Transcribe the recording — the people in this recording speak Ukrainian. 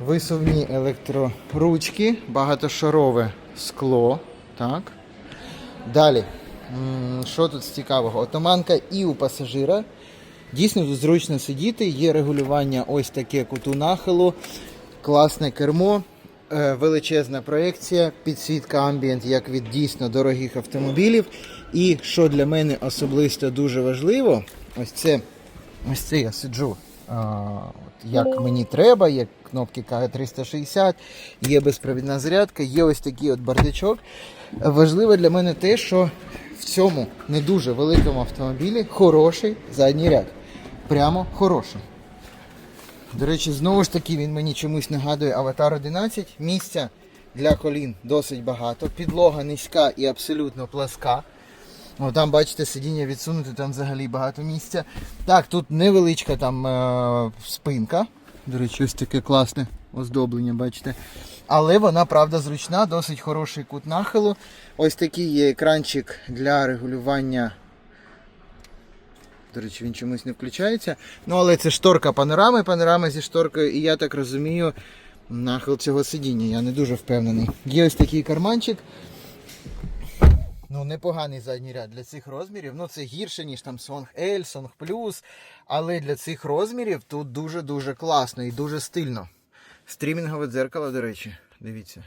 Висувні електроручки, багатошарове скло. Так. Далі. Що тут цікавого? Отоманка і у пасажира. Дійсно тут зручно сидіти, є регулювання ось таке куту нахилу, класне кермо, е, величезна проекція, підсвітка амбієнт, як від дійсно дорогих автомобілів. І що для мене особисто дуже важливо, ось це, ось це я сиджу. А, от як мені треба, є кнопки КГ360, є безпровідна зарядка, є ось такий от бардачок. Важливо для мене те, що в цьому не дуже великому автомобілі хороший задній ряд. Прямо хороший. До речі, знову ж таки, він мені чомусь нагадує Аватар 11. Місця для колін досить багато. Підлога низька і абсолютно пласка. О, там, бачите, сидіння відсунуте, там взагалі багато місця. Так, тут невеличка там е- спинка. До речі, ось таке класне оздоблення, бачите. Але вона, правда, зручна, досить хороший кут нахилу. Ось такий є екранчик для регулювання. До речі, він чомусь не включається. Ну, але це шторка панорами, панорама зі шторкою, і я так розумію, нахил цього сидіння, я не дуже впевнений. Є ось такий карманчик. Ну, непоганий задній ряд для цих розмірів. Ну, це гірше, ніж там Song L, Song Plus. Але для цих розмірів тут дуже-дуже класно і дуже стильно. Стрімінгове дзеркало, до речі, дивіться.